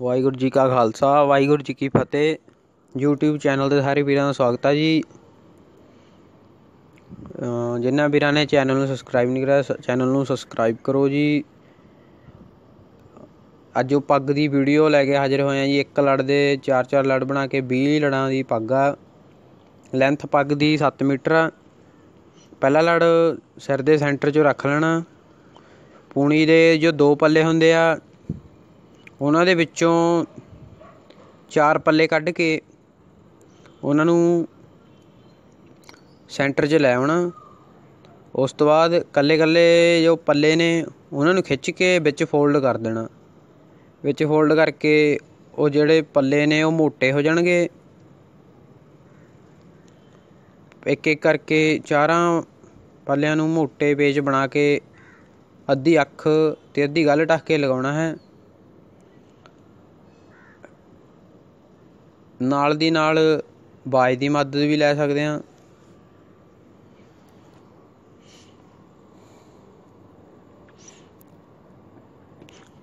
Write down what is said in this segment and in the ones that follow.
ਵਾਹਿਗੁਰੂ ਜੀ ਕਾ ਖਾਲਸਾ, ਵਾਹਿਗੁਰੂ ਜੀ ਕੀ ਫਤਿਹ। YouTube channel 'ਤੇ ਸਾਰੇ ਵੀਰਾਂ ਦਾ ਸਵਾਗਤ ਹੈ ਜੀ। ਜਿਨ੍ਹਾਂ ਵੀਰਾਂ ਨੇ ਚੈਨਲ ਨੂੰ ਸਬਸਕ੍ਰਾਈਬ ਨਹੀਂ ਕਰਿਆ ਚੈਨਲ ਨੂੰ ਸਬਸਕ੍ਰਾਈਬ ਕਰੋ ਜੀ। ਅੱਜ ਉਹ ਪੱਗ ਦੀ ਵੀਡੀਓ ਲੈ ਕੇ ਹਾਜ਼ਰ ਹੋਏ ਆ ਜੀ। ਇੱਕ ਲੜ ਦੇ ਚਾਰ ਚਾਰ ਲੜ ਬਣਾ ਕੇ 20 ਲੜਾਂ ਦੀ ਪੱਗ ਆ। ਲੈਂਥ ਪੱਗ ਦੀ 7 ਮੀਟਰ ਆ। ਪਹਿਲਾ ਲੜ ਸਿਰ ਦੇ ਸੈਂਟਰ 'ਚੋਂ ਰੱਖ ਲੈਣਾ। ਪੂਣੀ ਦੇ ਜੋ ਦੋ ਪੱਲੇ ਹੁੰਦੇ ਆ ਉਹਨਾਂ ਦੇ ਵਿੱਚੋਂ ਚਾਰ ਪੱਲੇ ਕੱਢ ਕੇ ਉਹਨਾਂ ਨੂੰ ਸੈਂਟਰ 'ਚ ਲੈ ਆਉਣਾ। ਉਸ ਤੋਂ ਬਾਅਦ ਕੱਲੇ ਕੱਲੇ ਜੋ ਪੱਲੇ ਨੇ, ਉਹਨਾਂ ਨੂੰ ਖਿੱਚ ਕੇ ਵਿੱਚ ਫੋਲਡ ਕਰ ਦੇਣਾ। ਵਿੱਚ ਫੋਲਡ ਕਰਕੇ ਉਹ ਜਿਹੜੇ ਪੱਲੇ ਨੇ, ਉਹ ਮੋਟੇ ਹੋ ਜਾਣਗੇ। ਇੱਕ ਇੱਕ ਕਰਕੇ ਚਾਰਾਂ ਪੱਲਿਆਂ ਨੂੰ ਮੋਟੇ ਪੇਜ ਬਣਾ ਕੇ ਅੱਧੀ ਅੱਖ ਤੇ ਅੱਧੀ ਗੱਲ ਢੱਕ ਕੇ ਲਗਾਉਣਾ ਹੈ। ਨਾਲ ਦੀ ਨਾਲ ਬਾਜ ਦੀ ਮਦਦ ਵੀ ਲੈ ਸਕਦੇ ਹਾਂ।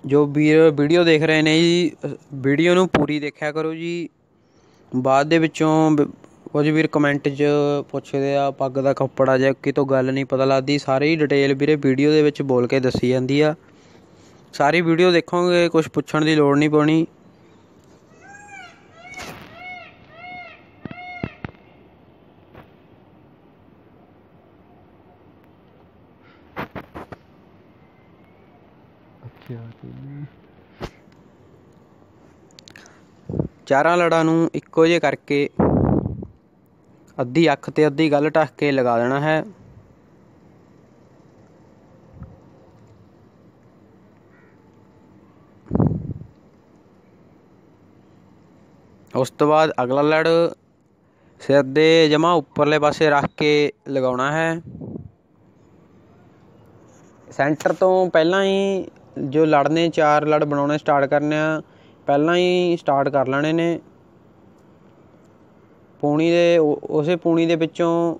ਜੋ ਵੀਰ ਵੀਡੀਓ ਦੇਖ ਰਹੇ ਨੇ ਜੀ, ਵੀਡੀਓ ਨੂੰ ਪੂਰੀ ਦੇਖਿਆ ਕਰੋ ਜੀ। ਬਾਅਦ ਦੇ ਵਿੱਚੋਂ ਕੁਝ ਵੀਰ ਕਮੈਂਟ 'ਚ ਪੁੱਛਦੇ ਆ, ਪੱਗ ਦਾ ਕੱਪੜਾ ਜਾਂ ਕਿਤੋਂ ਗੱਲ ਨਹੀਂ ਪਤਾ ਲੱਗਦੀ। ਸਾਰੀ ਡਿਟੇਲ ਵੀਰੇ ਵੀਡੀਓ ਦੇ ਵਿੱਚ ਬੋਲ ਕੇ ਦੱਸੀ ਜਾਂਦੀ ਆ। ਸਾਰੀ ਵੀਡੀਓ ਦੇਖੋਗੇ ਕੁਝ ਪੁੱਛਣ ਦੀ ਲੋੜ ਨਹੀਂ ਪਣੀ। ਚਾਰਾਂ ਲੜਾਂ ਨੂੰ ਇੱਕੋ ਜਿਹੇ ਕਰਕੇ ਅੱਧੀ ਅੱਖ ਤੇ ਅੱਧੀ ਗੱਲ ਢੱਕ ਕੇ ਲਗਾ ਦੇਣਾ ਹੈ। ਉਸ ਤੋਂ ਬਾਅਦ ਅਗਲਾ ਲੜ ਸਿਰ ਦੇ ਜਮਾ ਉੱਪਰਲੇ ਪਾਸੇ ਰੱਖ ਕੇ ਲਗਾਉਣਾ ਹੈ। ਸੈਂਟਰ ਤੋਂ ਪਹਿਲਾਂ ਹੀ ਜੋ ਲੜਨੇ ਚਾਰ ਲੜ ਬਣਾਉਣੇ ਸਟਾਰਟ ਕਰਨੇ ਆ ਪਹਿਲਾਂ ਹੀ ਸਟਾਰਟ ਕਰ ਲੈਣੇ ਨੇ। ਪੂਣੀ ਦੇ ਉਸੇ ਪੂਣੀ ਦੇ ਵਿੱਚੋਂ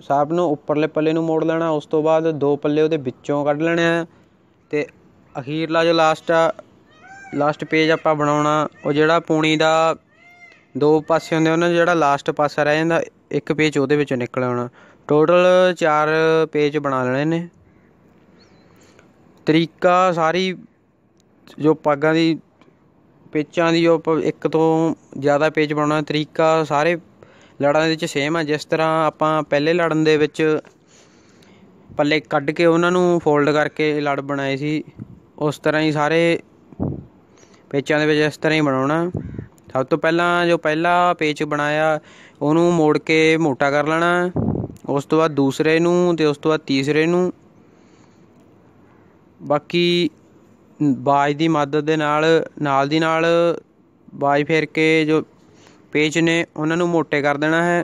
ਸਾਪ ਨੂੰ ਉੱਪਰਲੇ ਪੱਲੇ ਨੂੰ ਮੋੜ ਲੈਣਾ, ਉਸ ਤੋਂ ਬਾਅਦ ਦੋ ਪੱਲੇ ਉਹਦੇ ਵਿੱਚੋਂ ਕੱਢ ਲੈਣੇ ਆ। ਤੇ ਅਖੀਰਲਾ ਜੋ ਲਾਸਟ ਆ ਲਾਸਟ ਪੇਜ ਆਪਾਂ ਬਣਾਉਣਾ, ਉਹ ਜਿਹੜਾ ਪੂਣੀ ਦਾ ਦੋ ਪਾਸੇ ਹੁੰਦੇ ਉਹਨਾਂ 'ਚ ਜਿਹੜਾ ਲਾਸਟ ਪਾਸਾ ਰਹਿ ਜਾਂਦਾ, ਇੱਕ ਪੇਜ ਉਹਦੇ ਵਿੱਚੋਂ ਨਿਕਲ ਆਉਣਾ। ਟੋਟਲ ਚਾਰ ਪੇਜ ਬਣਾ ਲੈਣੇ ਨੇ। ਤਰੀਕਾ ਸਾਰੀ ਜੋ ਪਾਗਾਂ ਦੀ, ਪੇਚਾਂ ਦੀ ਜੋ ਪ- ਇੱਕ ਤੋਂ ਜ਼ਿਆਦਾ ਪੇਚ ਬਣਾਉਣਾ ਤਰੀਕਾ ਸਾਰੇ ਲੜਾਂ ਦੇ ਵਿੱਚ ਸੇਮ ਆ। ਜਿਸ ਤਰ੍ਹਾਂ ਆਪਾਂ ਪਹਿਲੇ ਲੜਨ ਦੇ ਵਿੱਚ ਪੱਲੇ ਕੱਢ ਕੇ ਉਹਨਾਂ ਨੂੰ ਫੋਲਡ ਕਰਕੇ ਲੜ ਬਣਾਏ ਸੀ, ਉਸ ਤਰ੍ਹਾਂ ਹੀ ਸਾਰੇ ਪੇਚਾਂ ਦੇ ਵਿੱਚ ਇਸ ਤਰ੍ਹਾਂ ਹੀ ਬਣਾਉਣਾ। ਸਭ ਤੋਂ ਪਹਿਲਾਂ ਜੋ ਪਹਿਲਾ ਪੇਚ ਬਣਾਇਆ, ਉਹਨੂੰ ਮੋੜ ਕੇ ਮੋਟਾ ਕਰ ਲੈਣਾ, ਉਸ ਤੋਂ ਬਾਅਦ ਦੂਸਰੇ ਨੂੰ ਤੇ ਉਸ ਤੋਂ ਬਾਅਦ ਤੀਸਰੇ ਨੂੰ। ਬਾਕੀ ਬਾਜ ਦੀ ਮਦਦ ਦੇ ਨਾਲ ਨਾਲ ਦੀ ਨਾਲ ਬਾਜ ਫੇਰ ਕੇ ਜੋ ਪੇਚ ਨੇ, ਉਹਨਾਂ ਨੂੰ ਮੋਟੇ ਕਰ ਦੇਣਾ ਹੈ।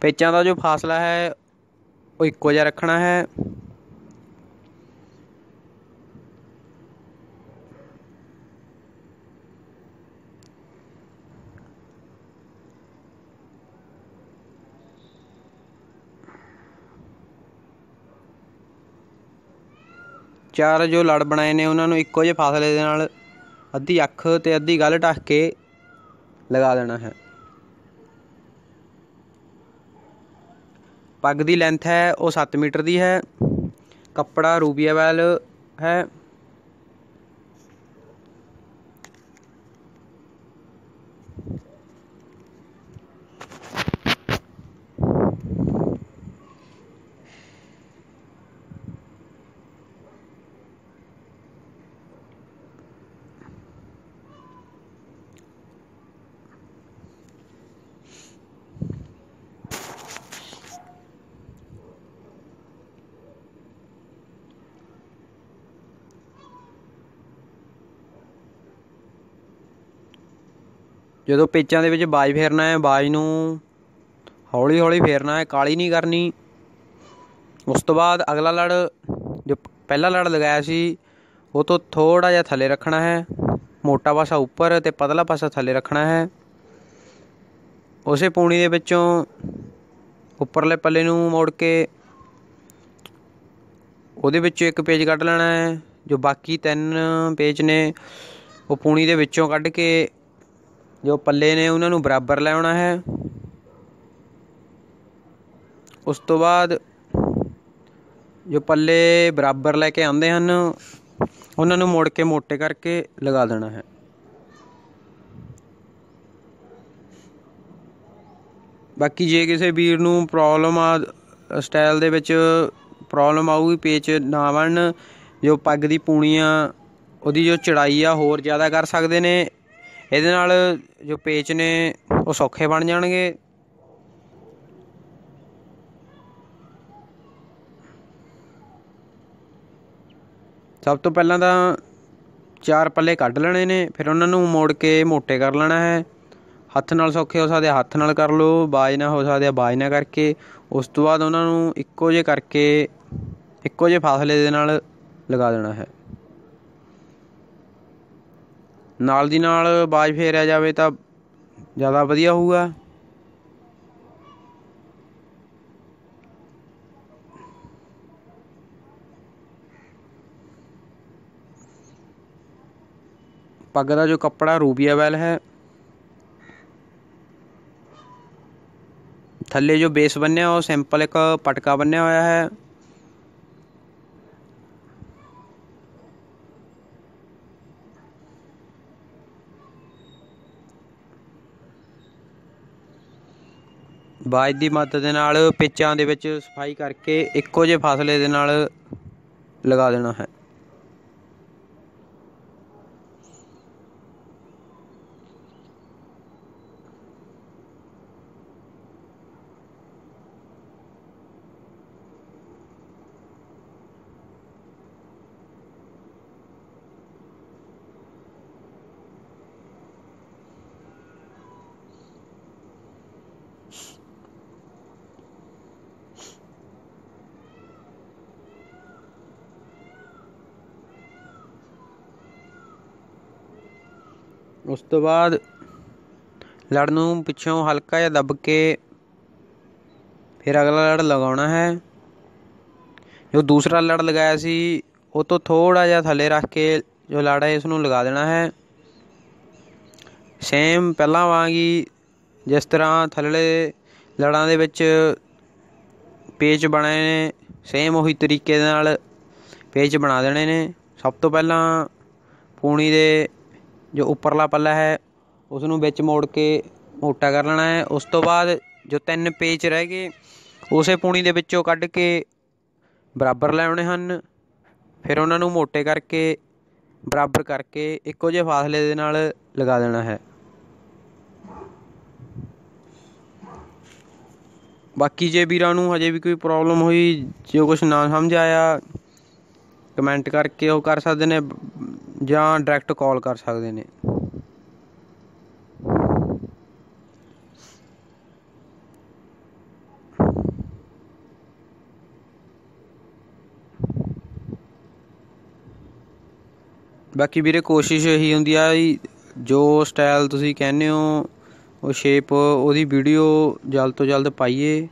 ਪੇਚਾਂ ਦਾ ਜੋ ਫਾਸਲਾ ਹੈ, ਉਹ ਇੱਕੋ ਜਿਹਾ ਰੱਖਣਾ ਹੈ। ਚਾਰ ਜੋ ਲੜ ਬਣਾਏ ਨੇ, ਉਹਨਾਂ ਨੂੰ ਇੱਕੋ ਜਿਹੇ ਫਾਸਲੇ ਦੇ ਨਾਲ ਅੱਧੀ ਅੱਖ ਤੇ ਅੱਧੀ ਗੱਲ ਢੱਕ ਕੇ ਲਗਾ ਦੇਣਾ ਹੈ। ਪੱਗ ਦੀ ਲੈਂਥ ਹੈ, ਉਹ 7 ਮੀਟਰ ਦੀ ਹੈ। ਕੱਪੜਾ ਰੂਬੀਆ ਵੈਲ ਹੈ। ਜਦੋਂ ਪੇਚਾਂ ਦੇ ਵਿੱਚ ਬਾਜ ਫੇਰਨਾ ਹੈ, ਬਾਜ ਨੂੰ ਹੌਲੀ ਹੌਲੀ ਫੇਰਨਾ ਹੈ, ਕਾਲੀ ਨਹੀਂ ਕਰਨੀ। ਉਸ ਤੋਂ ਬਾਅਦ ਅਗਲਾ ਲੜ, ਜੋ ਪਹਿਲਾ ਲੜ ਲਗਾਇਆ ਸੀ, ਉਹ ਤੋਂ ਥੋੜਾ ਜਿਹਾ ਥੱਲੇ ਰੱਖਣਾ ਹੈ। ਮੋਟਾ ਪਾਸਾ ਉੱਪਰ ਤੇ ਪਤਲਾ ਪਾਸਾ ਥੱਲੇ ਰੱਖਣਾ ਹੈ। ਉਸੇ ਪੂਣੀ ਦੇ ਵਿੱਚੋਂ ਉੱਪਰਲੇ ਪੱਲੇ ਨੂੰ ਮੋੜ ਕੇ ਉਹਦੇ ਵਿੱਚੋਂ ਇੱਕ ਪੇਜ ਕੱਢ ਲੈਣਾ ਹੈ। ਜੋ ਬਾਕੀ ਤਿੰਨ ਪੇਜ ਨੇ, ਉਹ ਪੂਣੀ ਦੇ ਵਿੱਚੋਂ ਕੱਢ ਕੇ ਜੋ ਪੱਲੇ ਨੇ ਉਹਨਾਂ ਨੂੰ ਬਰਾਬਰ ਲੈ ਆਉਣਾ ਹੈ। ਉਸ ਤੋਂ ਬਾਅਦ ਜੋ ਪੱਲੇ ਬਰਾਬਰ ਲੈ ਕੇ ਆਉਂਦੇ ਹਨ, ਉਹਨਾਂ ਨੂੰ ਮੋੜ ਕੇ ਮੋਟੇ ਕਰਕੇ ਲਗਾ ਦੇਣਾ ਹੈ। ਬਾਕੀ ਜੇ ਕਿਸੇ ਵੀਰ ਨੂੰ ਪ੍ਰੋਬਲਮ ਆ ਸਟਾਈਲ ਦੇ ਵਿੱਚ ਪ੍ਰੋਬਲਮ ਆਊਗੀ, ਪੇਚ ਨਾ ਬਣਨ, ਜੋ ਪੱਗ ਦੀ ਪੂਣੀਆਂ, ਉਹਦੀ ਜੋ ਚੜਾਈ ਆ, ਹੋਰ ਜ਼ਿਆਦਾ ਕਰ ਸਕਦੇ ਨੇ। ਇਹਦੇ ਨਾਲ ਜੋ ਪੇਚ ਨੇ, ਉਹ ਸੌਖੇ ਬਣ ਜਾਣਗੇ। ਸਭ ਤੋਂ ਪਹਿਲਾਂ ਤਾਂ ਚਾਰ ਪੱਲੇ ਕੱਢ ਲੈਣੇ ਨੇ, ਫਿਰ ਉਹਨਾਂ ਨੂੰ ਮੋੜ ਕੇ ਮੋਟੇ ਕਰ ਲੈਣਾ ਹੈ। ਹੱਥ ਨਾਲ ਸੌਖੇ ਹੋ ਸਕਦੇ ਹੱਥ ਨਾਲ ਕਰ ਲਓ, ਬਾਜ ਨਾ ਹੋ ਸਕਦੇ ਬਾਜ ਨਾ ਕਰਕੇ। ਉਸ ਤੋਂ ਬਾਅਦ ਉਹਨਾਂ ਨੂੰ ਇੱਕੋ ਜਿਹੇ ਕਰਕੇ, ਇੱਕੋ ਜਿਹੇ ਫਾਸਲੇ ਦੇ ਨਾਲ ਲਗਾ ਦੇਣਾ ਹੈ। ਨਾਲ ਦੀ ਨਾਲ ਬਾਜ ਫੇਰਿਆ ਜਾਵੇ ਤਾਂ ਜ਼ਿਆਦਾ ਵਧੀਆ ਹੋਊਗਾ। ਪੱਗ ਦਾ ਜੋ ਕੱਪੜਾ ਰੂਬੀਆ ਵੈਲ ਹੈ, ਥੱਲੇ ਜੋ ਬੇਸ ਬੰਨਿਆ, ਉਹ ਸਿੰਪਲ ਇੱਕ ਪਟਕਾ ਬੰਨਿਆ ਹੋਇਆ ਹੈ। ਬਾਜ ਦੀ ਮਦਦ ਦੇ ਨਾਲ ਪਿੱਚਾਂ ਦੇ ਵਿੱਚ ਸਫ਼ਾਈ ਕਰਕੇ ਇੱਕੋ ਜਿਹੇ ਫਾਸਲੇ ਦੇ ਨਾਲ ਲਗਾ ਦੇਣਾ ਹੈ। ਉਸ ਤੋਂ ਬਾਅਦ ਲੜ ਨੂੰ ਪਿੱਛੋਂ ਹਲਕਾ ਜਿਹਾ ਦੱਬ ਕੇ ਫਿਰ ਅਗਲਾ ਲੜ ਲਗਾਉਣਾ ਹੈ। ਜੋ ਦੂਸਰਾ ਲੜ ਲਗਾਇਆ ਸੀ, ਉਹ ਤੋਂ ਥੋੜਾ ਜਿਹਾ ਥੱਲੇ ਰੱਖ ਕੇ ਜੋ ਲੜ ਹੈ, ਇਸ ਨੂੰ ਲਗਾ ਦੇਣਾ ਹੈ। ਸੇਮ ਪਹਿਲਾਂ ਵਾਂਗ ਹੀ ਜਿਸ ਤਰ੍ਹਾਂ ਥੱਲੇ ਲੜਾਂ ਦੇ ਵਿੱਚ ਪੇਚ ਬਣੇ ਨੇ, ਸੇਮ ਉਹੀ ਤਰੀਕੇ ਦੇ ਨਾਲ ਪੇਚ ਬਣਾ ਦੇਣੇ ਨੇ। ਸਭ ਤੋਂ ਪਹਿਲਾਂ ਪੂਣੀ ਦੇ ਜੋ ਉੱਪਰਲਾ ਪੱਲਾ ਹੈ ਉਸ ਨੂੰ ਵਿੱਚ ਮੋੜ ਕੇ ਮੋਟਾ ਕਰ ਲੈਣਾ ਹੈ। ਉਸ ਤੋਂ ਬਾਅਦ ਜੋ ਤਿੰਨ ਪੇਚ ਰਹਿ ਗਏ, ਉਸੇ ਪੂਣੀ ਦੇ ਵਿੱਚੋਂ ਕੱਢ ਕੇ ਬਰਾਬਰ ਲੈ ਆਉਣੇ ਹਨ। ਫਿਰ ਉਹਨਾਂ ਨੂੰ ਮੋਟੇ ਕਰਕੇ ਬਰਾਬਰ ਕਰਕੇ ਇੱਕੋ ਜਿਹੇ ਫਾਸਲੇ ਦੇ ਨਾਲ ਲਗਾ ਦੇਣਾ ਹੈ। ਬਾਕੀ ਜੇ ਵੀਰਾਂ ਨੂੰ ਹਜੇ ਵੀ ਕੋਈ ਪ੍ਰੋਬਲਮ ਹੋਈ, ਜੋ ਕੁਝ ਨਾ ਸਮਝ ਆਇਆ ਕਮੈਂਟ ਕਰਕੇ ਉਹ ਕਰ ਸਕਦੇ ਨੇ, ਜਾਂ ਡਾਇਰੈਕਟ ਕਾਲ ਕਰ ਸਕਦੇ ਨੇ। ਬਾਕੀ ਵੀਰੇ ਕੋਸ਼ਿਸ਼ ਇਹੀ ਹੁੰਦੀ ਆ ਜੋ ਸਟਾਈਲ ਤੁਸੀਂ ਕਹਿੰਦੇ ਹੋ, ਉਹ ਸ਼ੇਪ ਉਹਦੀ ਵੀਡੀਓ ਜਲਦ ਤੋਂ ਜਲਦ ਪਾਈਏ।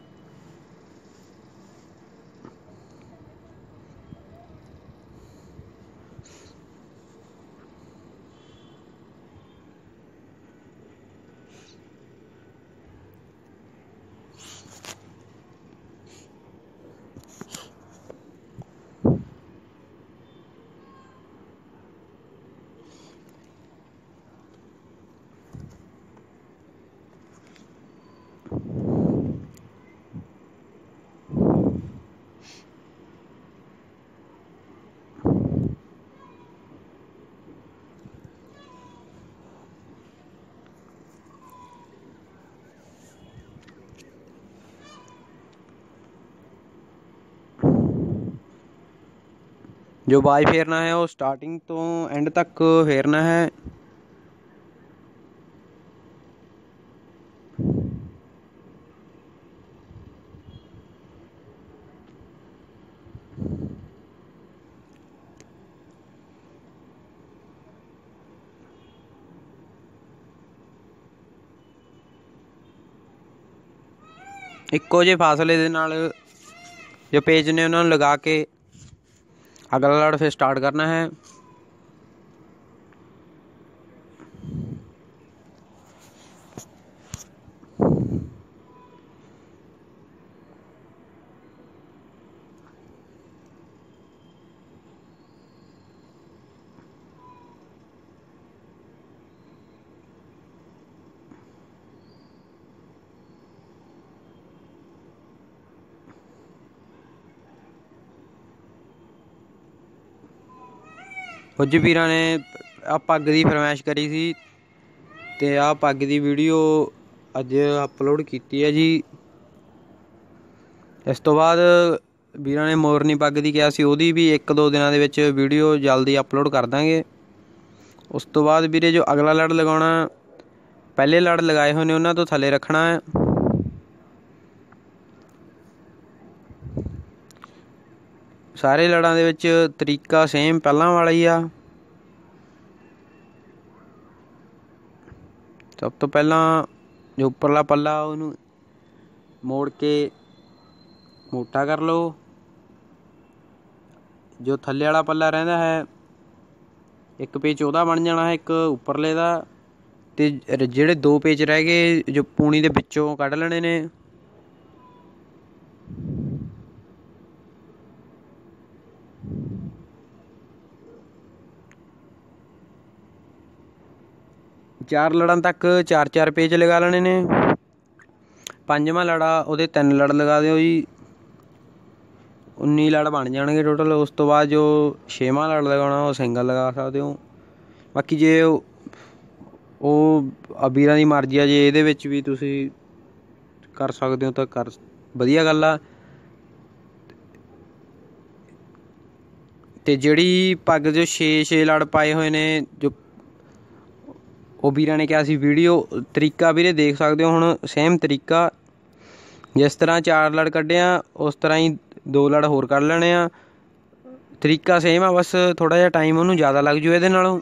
ਜੋ ਬਾਜ਼ ਫੇਰਨਾ ਹੈ, ਉਹ ਸਟਾਰਟਿੰਗ ਤੋਂ ਐਂਡ ਤੱਕ ਫੇਰਨਾ ਹੈ। ਇੱਕੋ ਜਿਹੇ ਫਾਸਲੇ ਦੇ ਨਾਲ ਜੋ ਪੇਜ ਨੇ ਉਹਨਾਂ ਨੂੰ ਲਗਾ ਕੇ ਅਗਲਾ ਲੜ ਫਿਰ ਸਟਾਰਟ ਕਰਨਾ ਹੈ। ਕੁਝ ਵੀਰਾਂ ਨੇ ਆ ਪੱਗ ਦੀ ਫਰਮਾਇਸ਼ ਕਰੀ ਸੀ ਤੇ ਆ ਪੱਗ ਦੀ ਵੀਡੀਓ ਅੱਜ ਅਪਲੋਡ ਕੀਤੀ ਹੈ ਜੀ। ਇਸ ਤੋਂ ਬਾਅਦ ਵੀਰਾਂ ਨੇ ਮੋਰਨੀ ਪੱਗ ਦੀ ਕਿਹਾ ਸੀ, ਉਹਦੀ ਵੀ ਇੱਕ ਦੋ ਦਿਨਾਂ ਦੇ ਵਿੱਚ ਵੀਡੀਓ ਜਲਦੀ ਅਪਲੋਡ ਕਰ ਦਾਂਗੇ। ਉਸ ਤੋਂ ਬਾਅਦ ਵੀਰੇ ਜੋ ਅਗਲਾ ਲੜ ਲਗਾਉਣਾ, ਪਹਿਲੇ ਲੜ ਲਗਾਏ ਹੋਏ ਨੇ, ਉਹਨਾਂ ਤੋਂ ਥੱਲੇ ਰੱਖਣਾ ਹੈ। ਸਾਰੇ ਲੜਾਂ ਦੇ ਵਿੱਚ ਤਰੀਕਾ ਸੇਮ ਪਹਿਲਾਂ ਵਾਲਾ ਹੀ ਆ। ਸਭ ਤੋਂ ਪਹਿਲਾਂ ਜੋ ਉੱਪਰਲਾ ਪੱਲਾ ਉਹਨੂੰ ਮੋੜ ਕੇ ਮੋਟਾ ਕਰ ਲਓ। ਜੋ ਥੱਲੇ ਵਾਲਾ ਪੱਲਾ ਰਹਿੰਦਾ ਹੈ, ਇੱਕ ਪੇਚ ਉਹਦਾ ਬਣ ਜਾਣਾ ਹੈ, ਇੱਕ ਉੱਪਰਲੇ ਦਾ। ਤੇ ਜਿਹੜੇ ਦੋ ਪੇਚ ਰਹਿ ਗਏ, ਜੋ ਪੂਣੀ ਦੇ ਵਿੱਚੋਂ ਕੱਢ ਲੈਣੇ ਨੇ। ਚਾਰ ਲੜਾਂ ਤੱਕ ਚਾਰ ਚਾਰ ਪੇਜ ਲਗਾ ਲੈਣੇ ਨੇ। ਪੰਜਵਾਂ ਲੜਾ, ਉਹਦੇ ਤਿੰਨ ਲੜ ਲਗਾ ਦਿਓ ਜੀ। 19 ਲੜ ਬਣ ਜਾਣਗੇ ਟੋਟਲ ਉਸ ਤੋਂ ਬਾਅਦ ਜੋ ਛੇਵਾਂ ਲੜ ਲਗਾਉਣਾ, ਉਹ ਸਿੰਗਲ ਲਗਾ ਸਕਦੇ ਹੋ। ਬਾਕੀ ਜੇ ਉਹ ਅਬੀਰਾਂ ਦੀ ਮਰਜ਼ੀ ਆ, ਜੇ ਇਹਦੇ ਵਿੱਚ ਵੀ ਤੁਸੀਂ ਕਰ ਸਕਦੇ ਹੋ ਤਾਂ ਕਰ, ਵਧੀਆ ਗੱਲ ਆ। ਤੇ ਜਿਹੜੀ ਪੱਗ ਜੋ 6 6 ਲੜ ਪਾਏ ਹੋਏ ਨੇ, ਜੋ ਉਹ ਵੀਰਾਂ ਨੇ ਕਿਹਾ ਸੀ, ਵੀਡੀਓ ਤਰੀਕਾ ਵੀਰੇ ਦੇਖ ਸਕਦੇ ਹੋ, ਹੁਣ ਸੇਮ ਤਰੀਕਾ। ਜਿਸ ਤਰ੍ਹਾਂ ਚਾਰ ਲੜ ਕੱਢਿਆ, ਉਸ ਤਰ੍ਹਾਂ ਹੀ ਦੋ ਲੜ ਹੋਰ ਕੱਢ ਲੈਣੇ ਆ। ਤਰੀਕਾ ਸੇਮ ਆ, ਬਸ ਥੋੜਾ ਜਿਹਾ ਟਾਈਮ ਉਹਨੂੰ ਜ਼ਿਆਦਾ ਲੱਗ ਜੂ ਇਹਦੇ ਨਾਲੋਂ।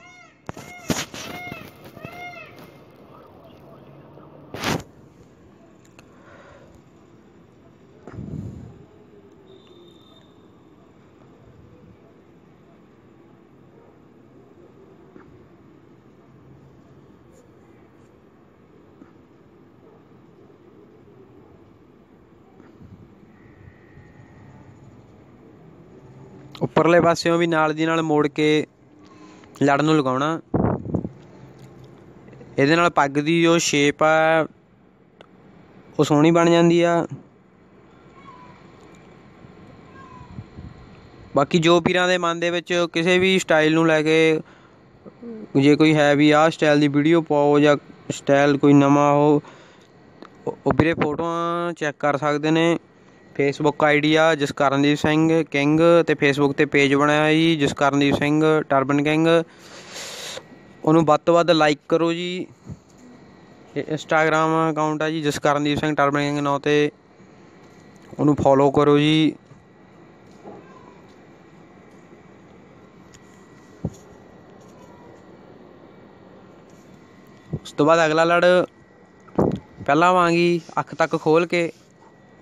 ਉੱਪਰਲੇ ਪਾਸਿਓਂ ਵੀ ਨਾਲ ਦੀ ਨਾਲ ਮੋੜ ਕੇ ਲੜ ਨੂੰ ਲਗਾਉਣਾ। ਇਹਦੇ ਨਾਲ ਪੱਗ ਦੀ ਜੋ ਸ਼ੇਪ ਆ, ਉਹ ਸੋਹਣੀ ਬਣ ਜਾਂਦੀ ਆ। ਬਾਕੀ ਜੋ ਪੀਰਾਂ ਦੇ ਮਨ ਦੇ ਵਿੱਚ ਕਿਸੇ ਵੀ ਸਟਾਈਲ ਨੂੰ ਲੈ ਕੇ, ਜੇ ਕੋਈ ਹੈ ਵੀ ਆਹ ਸਟਾਈਲ ਦੀ ਵੀਡੀਓ ਪਾਓ ਜਾਂ ਸਟਾਈਲ ਕੋਈ ਨਵਾਂ ਹੋ, ਉਹ ਵੀਰੇ ਫੋਟੋਆਂ ਚੈੱਕ ਕਰ ਸਕਦੇ ਨੇ। ਫੇਸਬੁੱਕ ਆਈਡੀ ਆ, ਜਸਕਰਨਦੀਪ ਸਿੰਘ ਕਿੰਗ ਤੇ ਫੇਸਬੁੱਕ ਤੇ ਪੇਜ ਬਣਾਇਆ ਜੀ, ਜਸਕਰਨਦੀਪ ਸਿੰਘ ਟਰਬਨ ਕਿੰਗ। ਉਹਨੂੰ ਵੱਧ ਤੋਂ ਵੱਧ ਲਾਈਕ ਕਰੋ ਜੀ। ਇੰਸਟਾਗ੍ਰam ਅਕਾਊਂਟ ਆ ਜੀ, ਜਸਕਰਨਦੀਪ ਸਿੰਘ ਟਰਬਨ ਕਿੰਗ ਨਾਂ ਤੇ। ਉਹਨੂੰ ਫੋਲੋ ਕਰੋ ਜੀ। ਉਸ ਤੋਂ ਬਾਅਦ ਅਗਲਾ ਲੜ। ਪਹਿਲਾਂ ਵਾਂਗੀ ਅੱਖ ਤੱਕ ਖੋਲ ਕੇ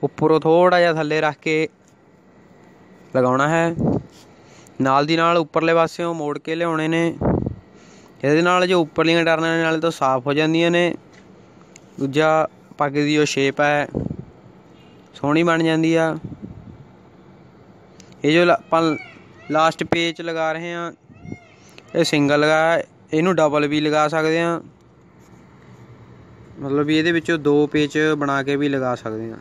ਉੱਪਰੋਂ ਥੋੜਾ ਜਿਹਾ ਥੱਲੇ ਰੱਖ ਕੇ ਲਗਾਉਣਾ ਹੈ। ਨਾਲ ਦੀ ਨਾਲ ਉੱਪਰਲੇ ਪਾਸਿਓਂ ਮੋੜ ਕੇ ਲਿਆਉਣੇ ਨੇ। ਇਹਦੇ ਨਾਲ ਜੋ ਉੱਪਰਲੀਆਂ ਟਰਨਾਂ ਨਾਲ ਤਾਂ ਸਾਫ਼ ਹੋ ਜਾਂਦੀਆਂ ਨੇ। ਦੂਜਾ ਪੱਗ ਦੀ ਜੋ ਸ਼ੇਪ ਹੈ, ਸੋਹਣੀ ਬਣ ਜਾਂਦੀ ਆ। ਇਹ ਜੋ ਆਪਾਂ ਲਾਸਟ ਪੇਚ ਲਗਾ ਰਹੇ ਹਾਂ, ਇਹ ਸਿੰਗਲ ਲਗਾ ਇਹਨੂੰ ਡਬਲ ਵੀ ਲਗਾ ਸਕਦੇ ਹਾਂ। ਮਤਲਬ ਵੀ ਇਹਦੇ ਵਿੱਚੋਂ ਦੋ ਪੇਜ ਬਣਾ ਕੇ ਵੀ ਲਗਾ ਸਕਦੇ ਹਾਂ।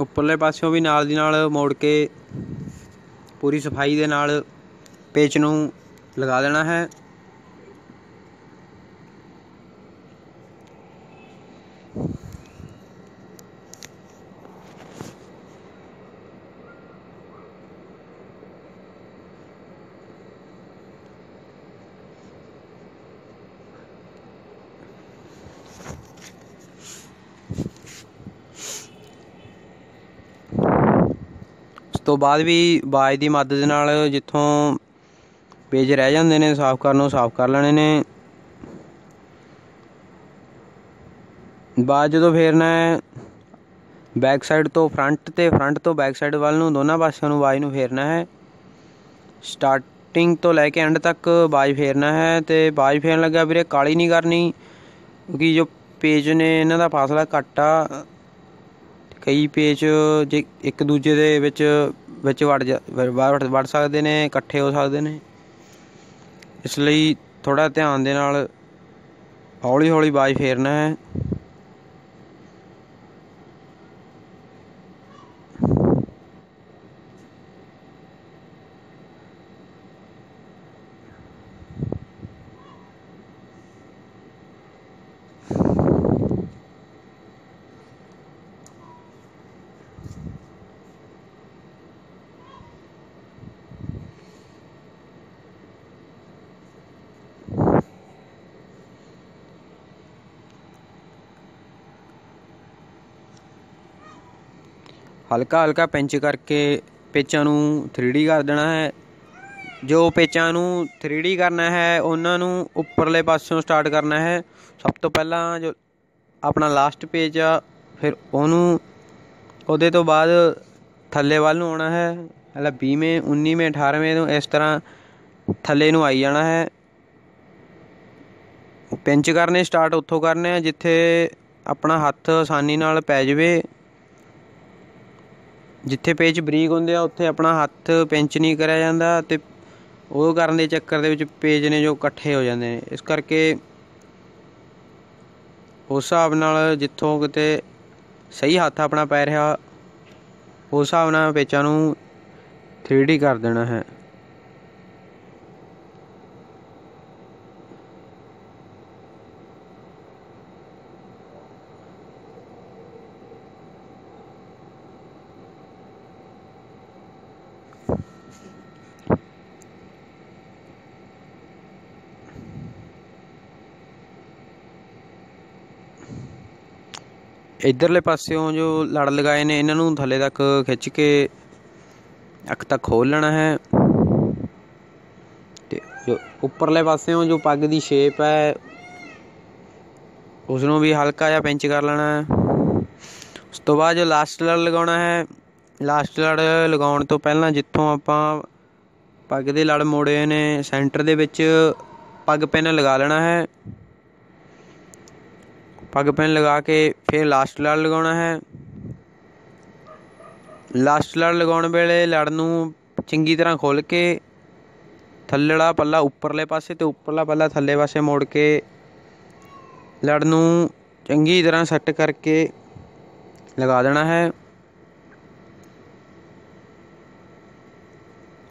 ਉੱਪਰਲੇ ਪਾਸਿਓਂ ਵੀ ਨਾਲ ਦੀ ਨਾਲ ਮੋੜ ਕੇ ਪੂਰੀ ਸਫ਼ਾਈ ਦੇ ਨਾਲ ਪੇਚ ਨੂੰ ਲਗਾ ਦੇਣਾ ਹੈ। ਤੋਂ ਬਾਅਦ ਵੀ ਬਾਜ ਦੀ ਮਦਦ ਨਾਲ ਜਿੱਥੋਂ ਪੇਜ ਰਹਿ ਜਾਂਦੇ ਨੇ, ਸਾਫ਼ ਕਰਨ ਨੂੰ ਸਾਫ਼ ਕਰ ਲੈਣੇ ਨੇ। ਬਾਅਦ ਜਦੋਂ ਫੇਰਨਾ ਹੈ ਬੈਕ ਸਾਈਡ ਤੋਂ ਫਰੰਟ ਤੇ ਫਰੰਟ ਤੋਂ ਬੈਕ ਸਾਈਡ ਵੱਲ ਨੂੰ ਦੋਨਾਂ ਪਾਸਿਆਂ ਨੂੰ ਬਾਜ ਨੂੰ ਫੇਰਨਾ ਹੈ। ਸਟਾਰਟਿੰਗ ਤੋਂ ਲੈ ਕੇ ਐਂਡ ਤੱਕ ਬਾਜ ਫੇਰਨਾ ਹੈ ਤੇ ਬਾਜ ਫੇਰਨ ਲੱਗਾ ਵੀਰੇ ਕਾਲੀ ਨਹੀਂ ਕਰਨੀ, ਕਿਉਂਕਿ ਜੋ ਪੇਜ ਨੇ ਇਹਨਾਂ ਦਾ ਫਾਸਲਾ ਘੱਟ ਆ। ਕਈ ਪੇਜ ਜੇ ਇੱਕ ਦੂਜੇ ਦੇ ਵਿੱਚ ਵਿੱਚ ਵੜ ਜਾ ਵੜ ਸਕਦੇ ਨੇ, ਇਕੱਠੇ ਹੋ ਸਕਦੇ ਨੇ। ਇਸ ਲਈ ਥੋੜਾ ਧਿਆਨ ਦੇ ਨਾਲ ਹੌਲੀ ਹੌਲੀ ਬਾਜ ਫੇਰਨਾ ਹੈ। ਹਲਕਾ ਹਲਕਾ ਪਿੰਚ ਕਰਕੇ ਪੇਚਾਂ ਨੂੰ 3D ਕਰ ਦੇਣਾ ਹੈ। ਜੋ ਪੇਚਾਂ ਨੂੰ 3D ਕਰਨਾ ਹੈ, ਉਹਨਾਂ ਨੂੰ ਉੱਪਰਲੇ ਪਾਸਿਓਂ ਸਟਾਰਟ ਕਰਨਾ ਹੈ। ਸਭ ਤੋਂ ਪਹਿਲਾਂ ਜੋ ਆਪਣਾ ਲਾਸਟ ਪੇਜ ਆ, ਫਿਰ ਉਹਨੂੰ ਉਹਦੇ ਤੋਂ ਬਾਅਦ ਥੱਲੇ ਵੱਲ ਨੂੰ ਆਉਣਾ ਹੈ। ਪਹਿਲਾਂ 20ਵੇਂ 19ਵੇਂ 18ਵੇਂ ਤੋਂ ਇਸ ਤਰ੍ਹਾਂ ਥੱਲੇ ਨੂੰ ਆਈ ਜਾਣਾ ਹੈ। ਪਿੰਚ ਕਰਨੇ ਸਟਾਰਟ ਉੱਥੋਂ ਕਰਨੇ ਆ, ਜਿੱਥੇ ਆਪਣਾ ਹੱਥ ਆਸਾਨੀ ਨਾਲ ਪੈ ਜਾਵੇ। ਜਿੱਥੇ ਪੇਚ ਬਰੀਕ ਹੁੰਦੇ ਆ, ਉੱਥੇ ਆਪਣਾ ਹੱਥ ਪਿੰਚ ਨਹੀਂ ਕਰਿਆ ਜਾਂਦਾ ਤੇ ਉਹ ਕਰਨ ਦੇ ਚੱਕਰ ਦੇ ਵਿੱਚ ਪੇਜ ਨੇ ਜੋ ਇਕੱਠੇ ਹੋ ਜਾਂਦੇ ਨੇ। ਇਸ ਕਰਕੇ ਉਸ ਹਿਸਾਬ ਨਾਲ ਜਿੱਥੋਂ ਕਿਤੇ ਸਹੀ ਹੱਥ ਆਪਣਾ ਪੈ ਰਿਹਾ, ਉਸ ਹਿਸਾਬ ਨਾਲ ਪੇਚਾਂ ਨੂੰ 3D ਕਰ ਦੇਣਾ ਹੈ। ਇਧਰਲੇ ਪਾਸਿਓਂ ਜੋ ਲੜ ਲਗਾਏ ਨੇ, ਇਹਨਾਂ ਨੂੰ ਥੱਲੇ ਤੱਕ ਖਿੱਚ ਕੇ ਅੱਖ ਤੱਕ ਖੋਲ ਲੈਣਾ ਹੈ। ਤੇ ਜੋ ਉੱਪਰਲੇ ਪਾਸਿਓਂ ਜੋ ਪੱਗ ਦੀ ਸ਼ੇਪ ਹੈ ਉਸ ਨੂੰ ਵੀ ਹਲਕਾ ਜਿਹਾ ਪਿੰਚ ਕਰ ਲੈਣਾ ਹੈ। ਉਸ ਤੋਂ ਬਾਅਦ ਜੋ ਲਾਸਟ ਲੜ ਲਗਾਉਣਾ ਹੈ ਲਾਸਟ ਲੜ ਲਗਾਉਣ ਤੋਂ ਪਹਿਲਾਂ ਜਿੱਥੋਂ ਆਪਾਂ ਪੱਗ ਦੇ ਲੜ ਮੋੜੇ ਨੇ ਸੈਂਟਰ ਦੇ ਵਿੱਚ ਪੱਗ ਪਿੰਨ ਲਗਾ ਲੈਣਾ ਹੈ। ਪੱਗ ਪੈਨ ਲਗਾ ਕੇ ਫਿਰ ਲਾਸਟ ਲੜ ਲਗਾਉਣਾ ਹੈ। ਲਾਸਟ ਲੜ ਲਗਾਉਣ ਵੇਲੇ ਲੜ ਨੂੰ ਚੰਗੀ ਤਰ੍ਹਾਂ ਖੋਲ ਕੇ ਥੱਲੜਾ ਪੱਲਾ ਉੱਪਰਲੇ ਪਾਸੇ ਤੇ ਉੱਪਰਲਾ ਪੱਲਾ ਥੱਲੇ ਪਾਸੇ ਮੋੜ ਕੇ ਲੜ ਨੂੰ ਚੰਗੀ ਤਰ੍ਹਾਂ ਸੈੱਟ ਕਰਕੇ ਲਗਾ ਦੇਣਾ ਹੈ।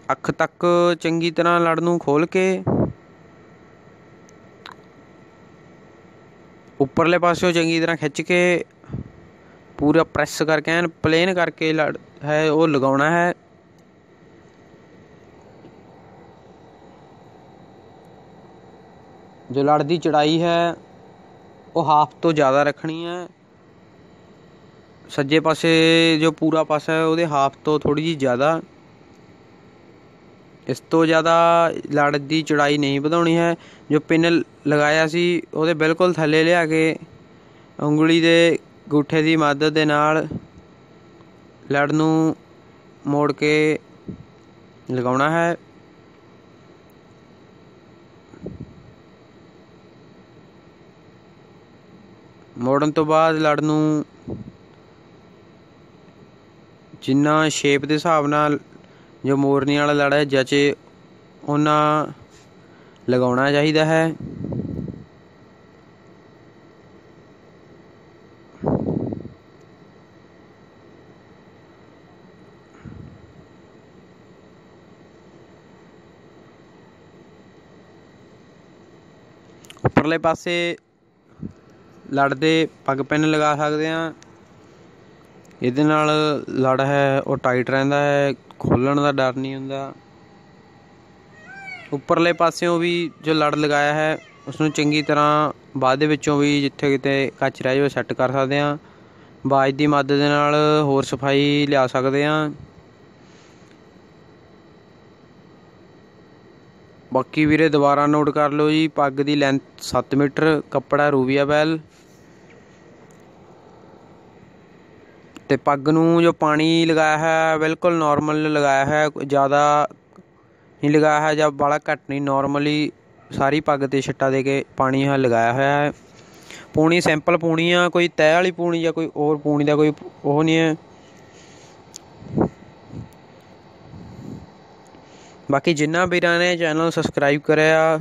ਅੱਖ ਤੱਕ ਚੰਗੀ ਤਰ੍ਹਾਂ ਲੜ ਨੂੰ ਖੋਲ ਕੇ ਉੱਪਰਲੇ ਪਾਸਿਓਂ ਚੰਗੀ ਤਰ੍ਹਾਂ ਖਿੱਚ ਕੇ ਪੂਰਾ ਪ੍ਰੈਸ ਕਰਕੇ ਐਨ ਪਲੇਨ ਕਰਕੇ ਲੜ ਹੈ, ਉਹ ਲਗਾਉਣਾ ਹੈ। ਜੋ ਲੜ ਦੀ ਚੜਾਈ ਹੈ, ਉਹ ਹਾਫ ਤੋਂ ਜ਼ਿਆਦਾ ਰੱਖਣੀ ਹੈ। ਸੱਜੇ ਪਾਸੇ ਜੋ ਪੂਰਾ ਪਾਸਾ ਹੈ, ਉਹਦੇ ਹਾਫ ਤੋਂ ਥੋੜੀ ਜੀ ਜ਼ਿਆਦਾ। ਇਸ ਤੋਂ ਜ਼ਿਆਦਾ ਲੜ ਦੀ ਚੌੜਾਈ ਨਹੀਂ ਵਧਾਉਣੀ ਹੈ। ਜੋ ਪਿੰਨ ਲਗਾਇਆ ਸੀ, ਉਹਦੇ ਬਿਲਕੁਲ ਥੱਲੇ ਲਿਆ ਕੇ ਉਂਗਲੀ ਦੇ ਗੂਠੇ ਦੀ ਮਦਦ ਦੇ ਨਾਲ ਲੜ ਨੂੰ ਮੋੜ ਕੇ ਲਗਾਉਣਾ ਹੈ। ਮੋੜਨ ਤੋਂ ਬਾਅਦ ਲੜ ਨੂੰ ਜਿੰਨਾ ਸ਼ੇਪ ਦੇ ਹਿਸਾਬ ਨਾਲ ਜੋ ਮੋਰਨੀ ਵਾਲਾ ਲੜ ਹੈ ਜਚੇ ਉਹਨਾਂ ਲਗਾਉਣਾ ਚਾਹੀਦਾ ਹੈ। ਉੱਪਰਲੇ ਪਾਸੇ ਲੜਦੇ ਪੱਗ ਪੈਨ ਲਗਾ ਸਕਦੇ ਆ ਇਹਦੇ ਨਾਲ ਲੜ ਹੈ, ਉਹ ਟਾਈਟ ਰਹਿੰਦਾ ਹੈ, ਖੋਲਣ ਦਾ ਡਰ ਨਹੀਂ ਹੁੰਦਾ। ਉੱਪਰਲੇ ਪਾਸਿਓਂ ਵੀ ਜੋ ਲੜ ਲਗਾਇਆ ਹੈ ਉਸ ਨੂੰ ਚੰਗੀ ਤਰ੍ਹਾਂ ਬਾਅਦ ਦੇ ਵਿੱਚੋਂ ਵੀ ਜਿੱਥੇ ਕਿਤੇ ਕੱਚ ਰਹਿ ਜਾਵੇ ਸੈੱਟ ਕਰ ਸਕਦੇ ਹਾਂ। ਬਾਜ ਦੀ ਮਦਦ ਦੇ ਨਾਲ ਹੋਰ ਸਫ਼ਾਈ ਲਿਆ ਸਕਦੇ ਹਾਂ। ਬਾਕੀ ਵੀਰੇ, ਦੁਬਾਰਾ ਨੋਟ ਕਰ ਲਓ ਜੀ, ਪੱਗ ਦੀ ਲੈਂਥ 7 ਮੀਟਰ, ਕੱਪੜਾ ਰੂਬੀਆ ਬੈਲ। ਤੇ ਪੱਗ ਨੂੰ ਜੋ ਪਾਣੀ ਲਗਾਇਆ ਹੈ, ਬਿਲਕੁਲ ਨਾਰਮਲ ਲਗਾਇਆ ਹੈ, ਜ਼ਿਆਦਾ ਨਹੀਂ ਲਗਾਇਆ ਹੈ ਜਾਂ ਬਾਲਾ ਘੱਟ ਨਹੀਂ ਨਾਰਮਲੀ ਸਾਰੀ ਪੱਗ ਤੇ ਛੱਟਾ ਦੇ ਕੇ ਪਾਣੀ ਹਾਂ, ਲਗਾਇਆ ਹੋਇਆ ਹੈ। ਪੂਣੀ ਸਿੰਪਲ ਪੂਣੀ ਆ, ਕੋਈ ਤਹਿ ਵਾਲੀ ਪੂਣੀ ਜਾਂ ਕੋਈ ਹੋਰ ਪੂਣੀ ਦਾ ਕੋਈ ਉਹ ਨਹੀਂ ਹੈ। ਬਾਕੀ ਜਿੰਨਾ ਵੀਰਾਂ ਨੇ ਚੈਨਲ ਸਬਸਕ੍ਰਾਈਬ ਕਰਿਆ,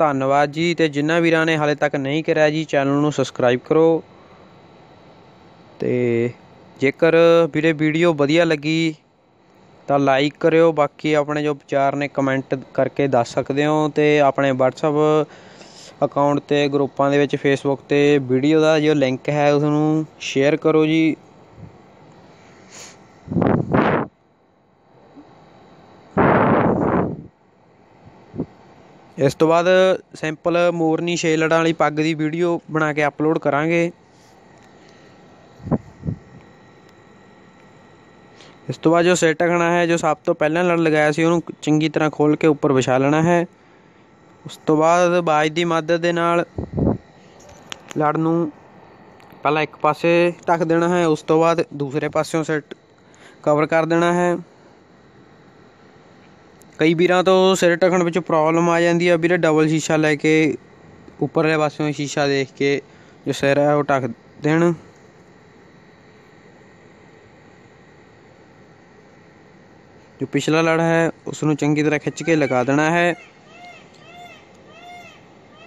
ਧੰਨਵਾਦ ਜੀ, ਤੇ ਜਿੰਨਾ ਵੀਰਾਂ ਨੇ ਹਾਲੇ ਤੱਕ ਨਹੀਂ ਕਰਿਆ ਜੀ ਚੈਨਲ ਨੂੰ ਸਬਸਕ੍ਰਾਈਬ ਕਰੋ। ਤੇ ਜੇਕਰ ਵੀਰੇ ਵੀਡੀਓ ਵਧੀਆ ਲੱਗੀ, ਤਾਂ ਲਾਈਕ ਕਰਿਓ। ਬਾਕੀ ਆਪਣੇ ਜੋ ਵਿਚਾਰ ਨੇ ਕਮੈਂਟ ਕਰਕੇ ਦੱਸ ਸਕਦੇ ਹੋ। ਤੇ ਆਪਣੇ WhatsApp ਅਕਾਊਂਟ ਤੇ, ਗਰੁੱਪਾਂ ਦੇ ਵਿੱਚ ਫੇਸਬੁੱਕ ਤੇ ਵੀਡੀਓ ਦਾ ਜੋ ਲਿੰਕ ਹੈ ਉਸ ਨੂੰ ਸ਼ੇਅਰ ਕਰੋ ਜੀ। ਇਸ ਤੋਂ ਬਾਅਦ ਸਿੰਪਲ ਮੋਰਨੀ ਛੇ ਲੜਾਂ ਵਾਲੀ ਪੱਗ ਦੀ ਵੀਡੀਓ ਬਣਾ ਕੇ ਅਪਲੋਡ ਕਰਾਂਗੇ। ਇਸ ਤੋਂ ਬਾਅਦ ਜੋ ਸਿਰ ਟਕਣਾ ਹੈ, ਜੋ ਸਭ ਤੋਂ ਪਹਿਲਾਂ ਲੜ ਲਗਾਇਆ ਸੀ, ਉਹਨੂੰ ਚੰਗੀ ਤਰ੍ਹਾਂ ਖੋਲ ਕੇ ਉੱਪਰ ਵਿਛਾ ਲੈਣਾ ਹੈ। ਉਸ ਤੋਂ ਬਾਅਦ ਬਾਜ ਦੀ ਮਦਦ ਦੇ ਨਾਲ ਲੜ ਨੂੰ ਪਹਿਲਾਂ ਇੱਕ ਪਾਸੇ ਢੱਕ ਦੇਣਾ ਹੈ, ਉਸ ਤੋਂ ਬਾਅਦ ਦੂਸਰੇ ਪਾਸਿਓਂ ਸਿਰ ਕਵਰ ਕਰ ਦੇਣਾ ਹੈ। ਕਈ ਵੀਰਾਂ ਤੋਂ ਸਿਰ ਢੱਕਣ ਵਿੱਚ ਪ੍ਰੋਬਲਮ ਆ ਜਾਂਦੀ ਹੈ ਵੀਰੇ ਡਬਲ ਸ਼ੀਸ਼ਾ ਲੈ ਕੇ ਉੱਪਰਲੇ ਪਾਸਿਓਂ ਸ਼ੀਸ਼ਾ ਦੇਖ ਕੇ ਜੋ ਸਿਰ ਹੈ, ਉਹ ਢੱਕ ਦੇਣ। ਜੋ ਪਿਛਲਾ ਲੜ ਹੈ ਉਸ ਨੂੰ ਚੰਗੀ ਤਰ੍ਹਾਂ ਖਿੱਚ ਕੇ ਲਗਾ ਦੇਣਾ ਹੈ।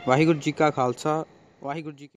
ਵਾਹਿਗੁਰੂ ਜੀ ਕਾ ਖਾਲਸਾ, ਵਾਹਿਗੁਰੂ ਜੀ